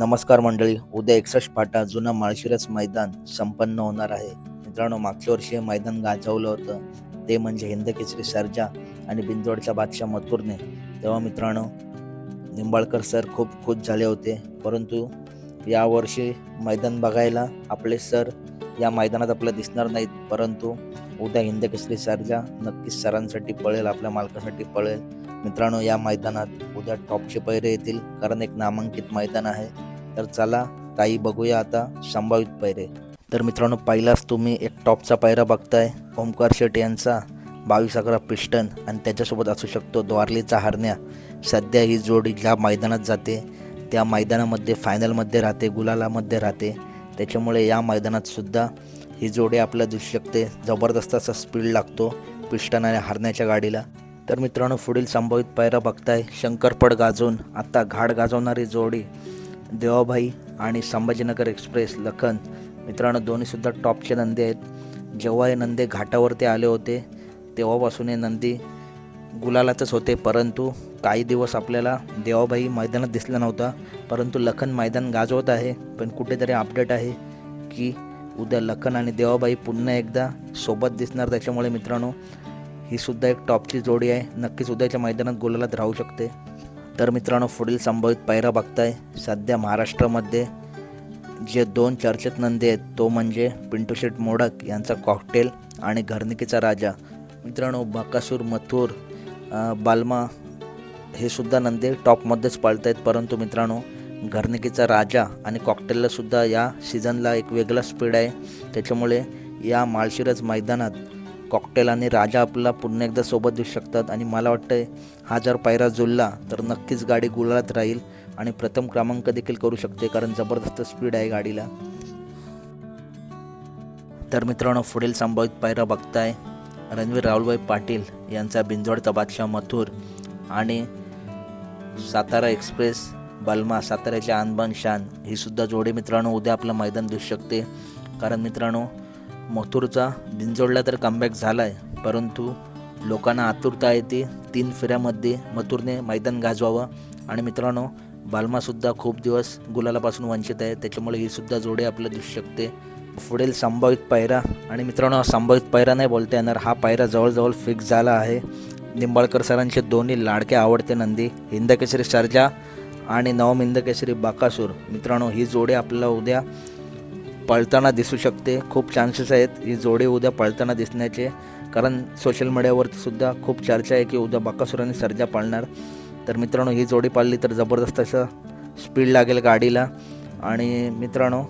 नमस्कार मंडळी उद्या एकसष्ट फाटा जुना माळशिरस मैदान संपन्न होणार आहे. मित्रांनो मागच्या वर्षी हे मैदान गाजवलं होतं. ते म्हणजे हिंद केसरी आणि बिंदोडचा बादशाह मथुरने. तेव्हा मित्रांनो निंबाळकर सर खूप खुश झाले होते. परंतु यावर्षी मैदान बघायला आपले सर या मैदानात आपल्याला दिसणार नाहीत. परंतु उद्या हिंद केसरी नक्कीच सरांसाठी पळेल आपल्या मालकासाठी पळेल. मित्रांनो या मैदानात उद्या टॉपचे पैरे येतील. कारण एक नामांकित मैदान आहे. तर चला काही बघूया आता संभावित पैरे तर मित्रांनो पहिलाच तुम्ही एक टॉपचा पायरा बघताय ओमकार शेट यांचा बावीस अकरा पिस्टन आणि त्याच्यासोबत असू शकतो द्वारलीचा हरण्या सध्या ही जोडी ज्या मैदानात जाते त्या मैदानामध्ये फायनलमध्ये राहते गुलालामध्ये राहते. त्याच्यामुळे या मैदानात सुद्धा ही जोडी आपल्याला दिसू शकते. जबरदस्त असा स्पीड लागतो पिस्टन आणि हरण्याच्या गाडीला. तर मित्रांनो पुढील संभावित पायरा बघताय शंकरपड गाजवून. आता घाट गाजवणारी जोडी देवाभाई आणि संभाजीनगर एक्सप्रेस लखन. मित्रांनो दोन्हीसुद्धा टॉपचे नंदी आहेत. जेव्हा हे नंदी घाटावरती आले होते तेव्हापासून हे नंदी गुलालातच होते. परंतु काही दिवस आपल्याला देवाबाई मैदानात दिसला नव्हता. परंतु लखन मैदान गाजवत आहे पण कुठेतरी अपडेट आहे की उद्या लखन आणि देवाबाई पुन्हा एकदा सोबत दिसणार. त्याच्यामुळे मित्रांनो ही सुद्धा एक टॉपची जोडी आहे. नक्कीच उद्याच्या मैदानात गोलालात राहू शकते. तर मित्रांनो पुढील संभावित पायरा बघताय. सध्या महाराष्ट्रामध्ये जे दोन चर्चेत नंदी आहेत तो म्हणजे पिंटू शेट मोडक यांचा कॉकटेल आणि घरनिकीचा राजा. मित्रांनो बकासूर मथुर बालमा बाल्मा हे सुद्धा नंदी टॉपमध्येच पाळत आहेत परंतु मित्रांनो घरनिकीचा राजा आणि कॉकटेलला सुद्धा या सीझनला एक वेगळा स्पीड आहे. त्याच्यामुळे या माळशिरज मैदानात कॉकटेल आणि राजा आपला पुन्हा एकदा सोबत देऊ शकतात. आणि मला वाटतं हा जर पायरा जुळला तर नक्कीच गाडी गुळात राहील आणि प्रथम क्रमांक देखील करू शकते कारण जबरदस्त स्पीड आहे गाडीला. तर मित्रांनो पुढील संभावित पायरा बघताय. रणवीर राहुलभाई पाटील यांचा बिंजोडचा बादशाह मथुर आणि सातारा एक्सप्रेस बलमा साताऱ्याच्या आणबान शान ही सुद्धा जोडी मित्रांनो उद्या आपलं मैदान दिसू शकते. कारण मित्रांनो मथुरचा बिंजोडला तर कमबॅक झाला आहे परंतु लोकांना आतुरता येते. तीन फेऱ्यामध्ये मथुरने मैदान गाजवावं. आणि मित्रांनो बाल्मासुद्धा खूप दिवस गुलालापासून वंचित आहे. त्याच्यामुळे ही सुद्धा जोडी आपल्याला दिसू शकते. पुढील संभावित पायरा आणि मित्रांनो हा संभावित पायरा नाही बोलता येणार. हा पायरा जवळजवळ फिक्स झाला आहे. निंबाळकर सरांचे दोन्ही लाडके आवडते नंदी. हिंदकेसरी सरजा आणि नवम हिंदकेसरी बाकासूर. मित्रांनो ही जोडी आपल्याला उद्या पळताना दिसू शकते. खूप चान्सेस आहेत ही जोडी उद्या पळताना दिसण्याचे. कारण सोशल मीडियावरती सुद्धा खूप चर्चा आहे की उद्या बाकासूर आणि सर्जा पाळणार. तर मित्रांनो ही जोडी पाळली तर जबरदस्त असं स्पीड लागेल गाडीला. आणि मित्रांनो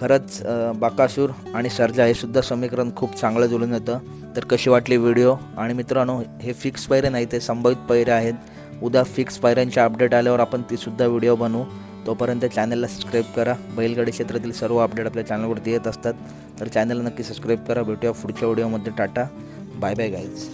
खरंच बाकासूर आणि सर्जा हे सुद्धा समीकरण खूप चांगलं जुळून येतं. तर कशी वाटली व्हिडिओ आणि मित्रांनो हे फिक्स पैरे नाही ते संभावित पैरे आहेत. उद्या फिक्स पायऱ्यांच्या अपडेट आल्यावर आपण तीसुद्धा व्हिडिओ बनवू. तोपर्यंत चॅनलला सबस्क्राईब करा. बैलगाडी क्षेत्रातील सर्व अपडेट आपल्या चॅनलवरती येत असतात. तर चॅनलला नक्की सबस्क्राईब करा. भेटूया पुढच्या व्हिडिओमध्ये टाटा. Bye bye guys